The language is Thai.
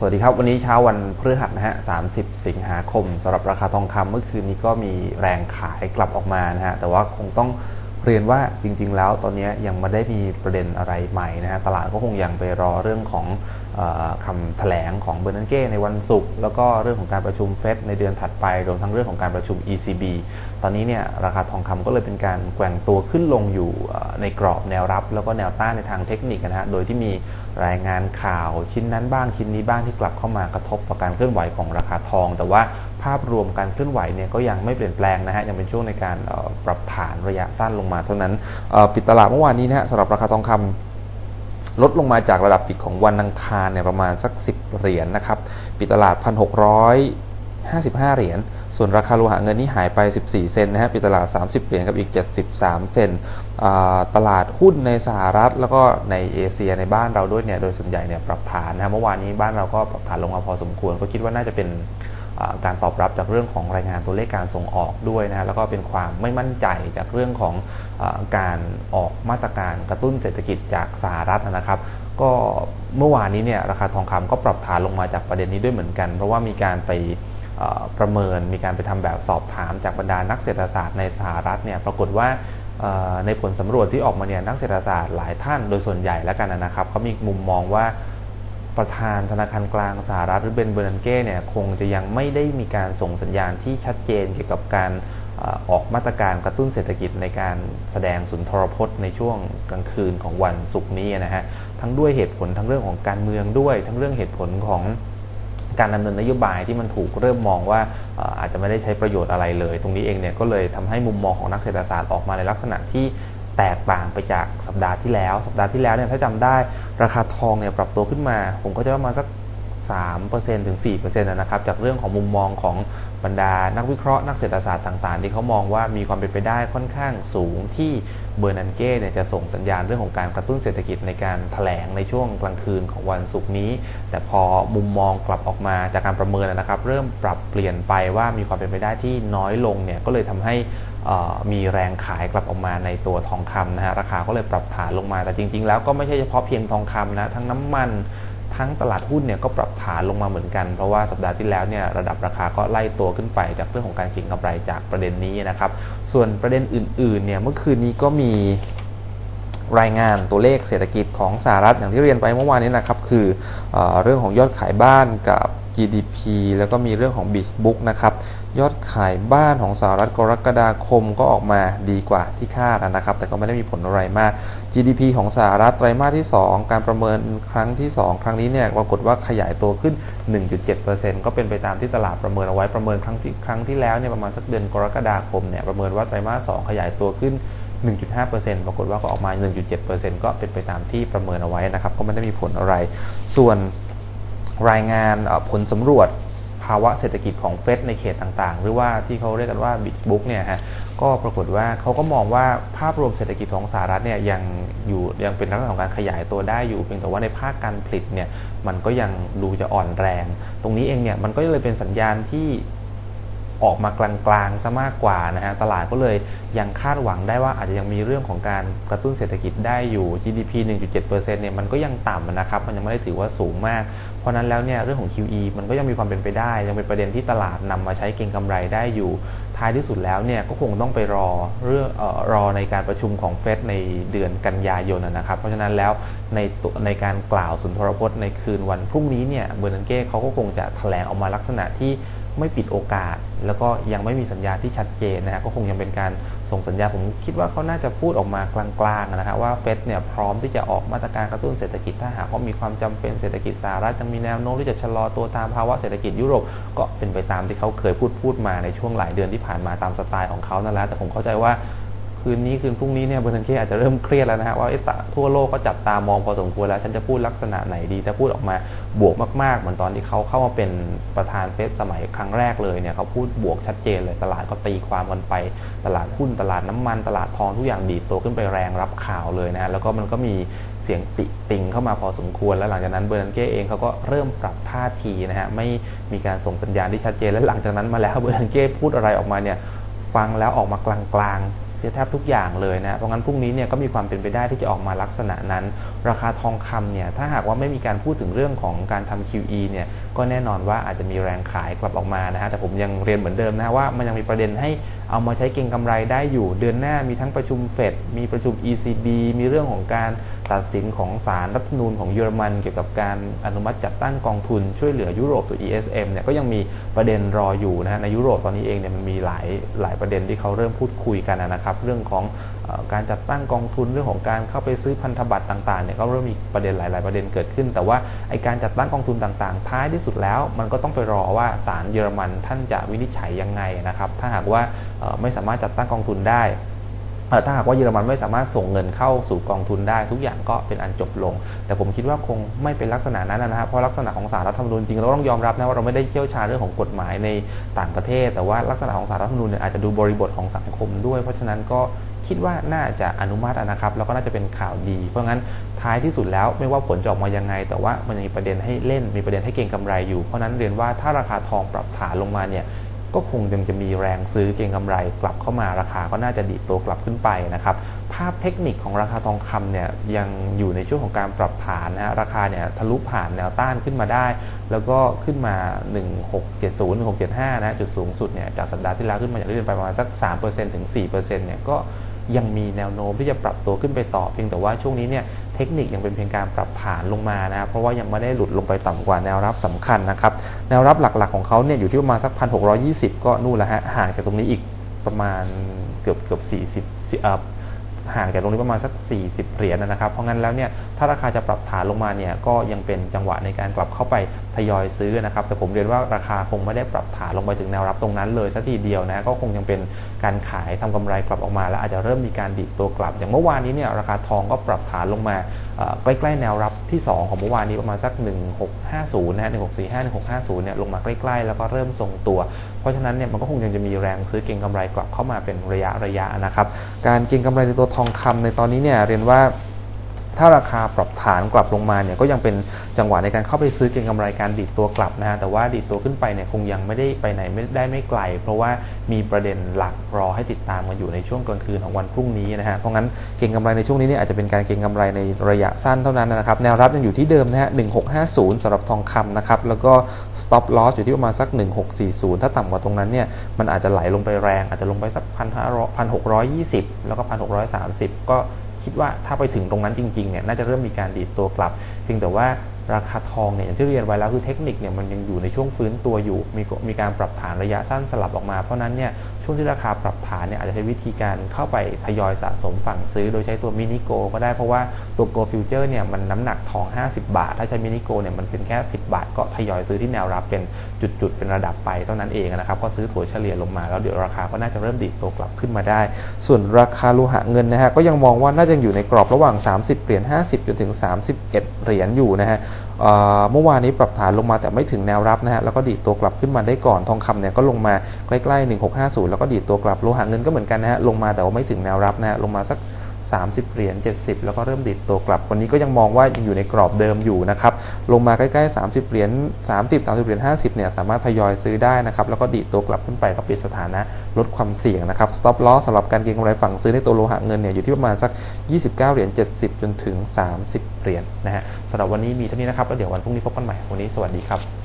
สวัสดีครับ วันนี้เช้าวันพฤหัสนะฮะ 30 สิงหาคมสำหรับราคาทองคำเมื่อคืนนี้ก็มีแรงขายกลับออกมานะฮะ แต่ว่าคงต้องเรียนว่าจริง ๆ แล้วตอนนี้ยังไม่ได้มีประเด็นอะไรใหม่นะฮะ ตลาดก็คงยังไปรอเรื่องของ คำแถลงของเบอร์นันเก้ในวันศุกร์แล้วก็เรื่องของการประชุมเฟดในเดือนถัดไปรวมทั้งเรื่องของการประชุม ECB ตอนนี้เนี่ยราคาทองคำก็เลยเป็นการแกว่งตัวขึ้นลงอยู่ในกรอบแนวรับ แล้วก็แนวต้านในทางเทคนิคนะฮะโดยที่มีรายงานข่าวชิ้นนั้นบ้างชิ้นนี้บ้างที่กลับเข้ามากระทบต่อการเคลื่อนไหวของราคาทอง แต่ว่าภาพรวมการเคลื่อนไหวเนี่ยก็ยังไม่เปลี่ยนแปลงนะฮะยังเป็นช่วงในการปรับฐานระยะสั้นลงมาเท่านั้นปิดตลาดเมื่อวานนี้นะฮะสำหรับราคาทองคำ ลดลงมาจากระดับปิดของวันอังคารเนี่ยประมาณสัก 10 เหรียญนนะครับปิดตลาด 1,655 เหรียญส่วนราคาโลหะเงินนี่หายไป 14 เซนนะฮะปิดตลาด 30 เหรียญกับอีก 73 เซนอ่าตลาดหุ้นในสหรัฐ แล้วก็ในเอเชียในบ้านเราด้วยเนี่ยโดยส่วนใหญ่เนี่ยปรับฐานนะเมื่อวานนี้บ้านเราก็ปรับฐานลงมาพอสมควรก็คิดว่าน่าจะเป็น การตอบรับจากเรื่องของรายงานตัวเลขการส่งออกด้วยนะแล้วก็เป็นความไม่มั่นใจจากเรื่องของอการออกมาตรการกระตุ้นเศรษฐกิจจากสหรัฐนะครับก็เมื่อวานนี้เนี่ยราคาทองคำก็ปรับฐานลงมาจากประเด็นนี้ด้วยเหมือนกัน เพราะว่ามีการไปประเมินมีการไปทำแบบสอบถามจากบรรดานักเศรษฐศาสตร์ในสหรัฐเนี่ยปรากฏว่าในผลสำรวจที่ออกมาเนี่ยนักเศรษฐศาสตร์หลายท่านโดยส่วนใหญ่แล้วกันนะครับเขามีมุมมองว่า ประธานธนาคารกลางสหรัฐหรือเบนเบอร์นันเก้เนี่ยคงจะยังไม่ได้มีการส่งสัญญาณที่ชัดเจนเกี่ยวกับการออกมาตรการกระตุ้นเศรษฐกิจในการแสดงสุนทรพจน์ในช่วงกลางคืนของวันศุกร์นี้นะฮะทั้งด้วยเหตุผลทั้งเรื่องของการเมืองด้วย ทั้งเรื่องเหตุผลของการดำเนินนโยบายที่มันถูกเริ่มมองว่าเอ่ออาจจะไม่ได้ใช้ประโยชน์อะไรเลย ตรงนี้เองเนี่ยก็เลยทำให้มุมมองของนักเศรษฐศาสตร์ออกมาในลักษณะที่ แตกต่างไปจากสัปดาห์ที่แล้ว สัปดาห์ที่แล้วเนี่ยถ้าจำได้ราคาทองเนี่ยปรับตัวขึ้นมา ผมก็จะประมาณสัก3%ถึง4%นะครับจากเรื่องของมุมมองของ บรรดานักวิเคราะห์นักเศรษฐศาสตร์ต่างๆ ที่เขามองว่ามีความเป็นไปได้ค่อนข้างสูงที่เบอร์นันเก้เนี่ยจะส่งสัญญาณเรื่องของการกระตุ้นเศรษฐกิจในการแถลงในช่วงกลางคืนของวันศุกร์นี้ แต่พอมุมมองกลับออกมาจากการประเมินนะครับ เริ่มปรับเปลี่ยนไปว่ามีความเป็นไปได้ที่น้อยลงเนี่ยก็เลยทำให้มีแรงขายกลับออกมาในตัวทองคำนะฮะราคาก็เลยปรับฐานลงมาแต่จริง ๆ แล้วก็ไม่ใช่เฉพาะเพียงทองคำนะทั้งน้ำมัน ทั้งตลาดหุ้นเนี่ยก็ปรับฐานลงมาเหมือนกัน เพราะว่าสัปดาห์ที่แล้วเนี่ยระดับราคาก็ไล่ตัวขึ้นไปจากเรื่องของการเก็งกำไรจากประเด็นนี้นะครับ ส่วนประเด็นอื่นๆเนี่ยเมื่อคืนนี้ก็มี รายงานตัวเลขเศรษฐกิจของสหรัฐอย่างที่เรียนไปเมื่อวานนี้นะครับคือเอเรื่องของยอดขายบ้านกับ GDP แล้วก็มีเรื่องของ Beach Book นะครับยอดขายบ้านของสหรัฐกรกฎาคมก็ออกมาดีกว่าที่คาดนะครับ แต่ก็ไม่ได้มีผลอะไรมาก GDP ของสหรัฐไตรมาสที่ 2 การประเมินครั้งที่ 2 ครั้งนี้เนี่ยปรากฏว่าขยายตัวขึ้น 1.7%ก็เป็นไปตามที่ตลาดประเมินเอาไว้ประเมินครั้งที่ครั้งที่แล้วเนี่ยประมาณสักเดือนกรกฎาคมเนี่ยประเมินว่าไตรมาส 2 ขยายตัวขึ้น 1.5%ปรากฏว่าก็ออกมา 1.7%ก็เป็นไปตามที่ประเมินเอาไว้นะครับ ก็ไม่ได้มีผลอะไร ส่วนรายงานผลสำรวจภาวะเศรษฐกิจของเฟดในเขตต่างๆ หรือว่าที่เขาเรียกกันว่า Big Book เนี่ยฮะก็ปรากฏว่าเขาก็มองว่าภาพรวมเศรษฐกิจของสหรัฐเนี่ยยังอยู่ยังเป็นลักษณะของการขยายตัวได้อยู่ เพียงแต่ว่าในภาคการผลิตเนี่ยมันก็ยังดูจะอ่อนแรง ตรงนี้เองเนี่ยมันก็เลยเป็นสัญญาณที่ ออกมากลางๆซะมากกว่านะฮะตลาดก็เลยยังคาดหวังได้ว่าอาจจะยังมีเรื่องของการกระตุ้นเศรษฐกิจได้อยู่ GDP 1.7%เนี่ยมันก็ยังต่ำนะครับ มันยังไม่ได้ถือว่าสูงมาก เพราะนั้นแล้วเนี่ยเรื่องของ QE มันก็ยังมีความเป็นไปได้ ยังเป็นประเด็นที่ตลาดนำมาใช้เก็งกำไรได้อยู่ ท้ายที่สุดแล้วเนี่ยก็คงต้องไปรอเรื่องออรอในการประชุมของเฟดในเดือนกันยายนนะครับ เพราะฉะนั้นแล้วในตัวในการกล่าวสุนทรพจน์ในคืนวันพรุ่งนี้เนี่ยเบอร์นันเก้เขาก็คงจะแถลงออกมาลักษณะที่ ไม่ปิดโอกาส แล้วก็ยังไม่มีสัญญาที่ชัดเจนนะฮะก็คงยังเป็นการส่งสัญญาผมคิดว่าเขาน่าจะพูดออกมากลางๆนะครับว่าเฟดเนี่ยพร้อมที่จะออกมาตรการกระตุ้นเศรษฐกิจถ้าหากว่ามีความจำเป็นเศรษฐกิจสหรัฐจะมีแนวโน้มที่จะชะลอตัวตามภาวะเศรษฐกิจยุโรปก็เป็นไปตามที่เขาเคยพูดพูดมาในช่วงหลายเดือนที่ผ่านมาตามสไตล์ของเขานั่นแหละแต่ผมเข้าใจว่า คืนนี้คืนพรุ่งนี้เนี่ยเบอร์นันเก้อาจจะเริ่มเครียดแล้วนะฮะว่าเอ๊ะตะทั่วโลกก็จับตามองพอสมควรแล้ว ฉันจะพูดลักษณะไหนดี ถ้าพูดออกมาบวกมากๆ เหมือนตอนที่เขาเข้ามาเป็นประธานเฟดสมัยครั้งแรกเลยเนี่ยเขาพูดบวกชัดเจนเลยตลาดก็ตีความกันไป ตลาดหุ้นตลาดน้ำมันตลาดทองทุกอย่างดีดตัวขึ้นไปแรงรับข่าวเลยนะฮะแล้วก็มันก็มีเสียงติติงเข้ามาพอสมควร แล้วหลังจากนั้นเบอร์นันเก้เองเขาก็เริ่มปรับท่าทีนะฮะไม่มีการส่งสัญญาณที่ชัดเจนและหลังจากนั้นมาแล้วเบอร์นันเก้พูดอะไรออกมาเนี่ยฟังแล้วออกมากลางๆ เสียแทบทุกอย่างเลยนะ เพราะงั้นพรุ่งนี้เนี่ยก็มีความเป็นไปได้ที่จะออกมาลักษณะนั้น ราคาทองคำเนี่ยถ้าหากว่าไม่มีการพูดถึงเรื่องของการทำ QE เนี่ยก็แน่นอนว่าอาจจะมีแรงขายกลับออกมานะฮะแต่ผมยังเรียนเหมือนเดิมนะฮะว่ามันยังมีประเด็นให้ เอามาใช้เก็งกำไรได้อยู่ เดือนหน้ามีทั้งประชุมเฟดมีประชุม ECB มีเรื่องของการตัดสินของศาลรัฐธรรมนูญของเยอรมัน เกี่ยวกับการอนุมัติจัดตั้งกองทุนช่วยเหลือยุโรปตัว ESM เนี่ยก็ยังมีประเด็นรออยู่นะฮะในยุโรปตอนนี้เองเนี่ยมันมีหลายหลายประเด็นที่เขาเริ่มพูดคุยกันนะครับ เรื่องของ การจัดตั้งกองทุนเรื่องของการเข้าไปซื้อพันธบัตรต่างๆเนี่ยก็เริ่มมีประเด็นหลาย ๆ ประเด็นเกิดขึ้น แต่ว่าไอการจัดตั้งกองทุนต่างๆ ท้ายที่สุดแล้ว มันก็ต้องไปรอว่าศาลเยอรมันท่านจะวินิจฉัยยังไงนะครับถ้าหากว่าไม่สามารถจัดตั้งกองทุนได้ถ้าหากว่าเยอรมันไม่สามารถส่งเงินเข้าสู่กองทุนได้ ทุกอย่างก็เป็นอันจบลง แต่ผมคิดว่าคงไม่เป็นลักษณะนั้นนะครับเพราะลักษณะของสารรัฐธรรมนูญจริงเราต้องยอมรับนะว่าเราไม่ได้เชี่ยวชาญเรื่องของกฎหมายในต่างประเทศ แต่ว่าลักษณะของสารรัฐธรรมนูญเนี่ยอาจจะดูบริบทของสังคมด้วย เพราะฉะนั้นก็ คิดว่าน่าจะอนุมัตินะครับ แล้วก็น่าจะเป็นข่าวดี เพราะงั้นท้ายที่สุดแล้วไม่ว่าผลจะออกมายังไง แต่ว่ามันยังมีประเด็นให้เล่น มีประเด็นให้เก็งกำไรอยู่ เพราะนั้นเรียนว่าถ้าราคาทองปรับฐานลงมาเนี่ยก็คงยังจะมีแรงซื้อเก็งกำไร กลับเข้ามาราคาก็น่าจะดีตัวกลับขึ้นไปนะครับภาพเทคนิคของราคาทองคำเนี่ยยังอยู่ในช่วงของการปรับฐานนะฮะราคาเนี่ยทะลุผ่านแนวต้านขึ้นมาได้ แล้วก็ขึ้นมา 1670 1675 นะจุดสูงสุดเนี่ยจากสัปดาห์ที่แล้วขึ้นมาอย่างที่เรียไปประมาณสัก 3%ถึง 4%เนี่ยก็ ยังมีแนวโน้มที่จะปรับตัวขึ้นไปต่อ เพียงแต่ว่าช่วงนี้เนี่ยเทคนิคยังเป็นเพียงการปรับฐานลงมานะครับเพราะว่ายังไม่ได้หลุดลงไปต่ำกว่าแนวรับสำคัญนะครับแนวรับหลักๆของเขาเนี่ยอยู่ที่ประมาณสักพันหก็นู่นแหละฮะห่างจากตรงนี้อีกประมาณเกือบเกือบสี่สิบ ห่างจากตรงนี้ประมาณสัก 40 เหรียญนะครับ เพราะงั้นแล้วเนี่ยถ้าราคาจะปรับฐานลงมาเนี่ยก็ยังเป็นจังหวะในการกลับเข้าไปทยอยซื้อนะครับ แต่ผมเรียนว่าราคาคงไม่ได้ปรับฐานลงไปถึงแนวรับตรงนั้นเลยสักทีเดียวนะก็คงยังเป็นการขายทำกำไรกลับออกมา แล้วอาจจะเริ่มมีการดีดตัวกลับ อย่างเมื่อวานนี้เนี่ยราคาทองก็ปรับฐานลงมา ใกล้ๆแนวรับที่ 2 ของเมื่อวานนี้ประมาณสัก 1650 นะฮะ 1645 1650 เนี่ยลงมาใกล้ๆ แล้วก็เริ่มทรงตัว เพราะฉะนั้นเนี่ยมันก็คงยังจะมีแรงซื้อเก็งกำไรกลับเข้ามาเป็นระยะๆะะนะครับ การเก็งกำไรในตัวทองคำในตอนนี้เนี่ยเรียนว่า ถ้าราคาปรับฐานกลับลงมาเนี่ยก็ยังเป็นจังหวะในการเข้าไปซื้อเก็งกำไรการดีดตัวกลับนะฮะแต่ว่าดีดตัวขึ้นไปเนี่ยคงยังไม่ได้ไปไหนไม่ได้ไม่ไกล เพราะว่ามีประเด็นหลักรอให้ติดตามกันอยู่ในช่วงกลางคืนของวันพรุ่งนี้นะฮะเพราะงั้นเก็งกำไรในช่วงนี้เนี่ยอาจจะเป็นการเก็งกำไรในระยะสั้นเท่านั้นนะครับแนวรับยังอยู่ที่เดิมนะฮะ1650สำหรับทองคำนะครับแล้วก็ stop loss อยู่ที่ประมาณสัก 1640 ถ้าต่ำกว่าตรงนั้นเนี่ยมันอาจจะไหลลงไปแรง อาจจะลงไปสัก1,620แล้วก็1,630ก็ คิดว่าถ้าไปถึงตรงนั้นจริงๆเนี่ยน่าจะเริ่มมีการดีดตัวกลับ เพียงแต่ว่าราคาทองเนี่ยอย่างที่เรียนไว้แล้วคือเทคนิคเนี่ยมันยังอยู่ในช่วงฟื้นตัวอยู่ มีมีการปรับฐานระยะสั้นสลับออกมา เพราะนั้นเนี่ย ช่วงที่ราคาปรับฐานเนี่ยอาจจะใช้วิธีการเข้าไปทยอยสะสมฝั่งซื้อ โดยใช้ตัวมินิโกก็ได้เพราะว่าตัวโกลฟิวเจอร์เนี่ยมันน้ำหนักทอง 50 บาท ถ้าใช้มินิโกเนี่ยมันเป็นแค่ 10 บาท ก็ทยอยซื้อที่แนวรับเป็นจุดๆ เป็นระดับไปเท่านั้นเองนะครับก็ซื้อถั่วเฉลี่ยลงมาแล้วเดี๋ยวราคาก็น่าจะเริ่มดีดตัวกลับขึ้นมาได้ ส่วนราคาโลหะเงินนะฮะก็ยังมองว่าน่าจะอยู่ในกรอบระหว่าง 30 เหรียญ 50จนถึง 31 เหรียญอยู่นะฮะเมื่อวานนี้ปรับฐานลงมาแต่ไม่ถึงแนวรับนะฮะแล้วก็ดีดตัวกลับขึ้นมาได้ก่อนทองคำเนี่ยก็ลงมาใกล้ๆ1650แล้วก็ดีดตัวกลับโลหะเงินก็เหมือนกันนะฮะลงมาแต่ว่าไม่ถึงแนวรับนะฮะลงมาสัก 30 เหรียญ70 แล้วก็เริ่มดิดตัวกลับ วันนี้ก็ยังมองว่ายังอยู่ในกรอบเดิมอยู่นะครับลงมาใกล้ๆ 30 เหรียญ30 30 เหรียญ50 เนี่ยสามารถทยอยซื้อได้นะครับแล้วก็ดีดตัวกลับขึ้นไปก็ปิดสถานะลดความเสี่ยงนะครับ stop loss สำหรับการเก็งกำไรฝั่งซื้อในตัวโลหะเงินเนี่ยอยู่ที่ประมาณสัก 29 เหรียญ70 จนถึง 30 เหรียญนะฮะสำหรับวันนี้มีเท่านี้นะครับแล้วเดี๋ยววันพรุ่งนี้พบกันใหม่วันนี้สวัสดีครับ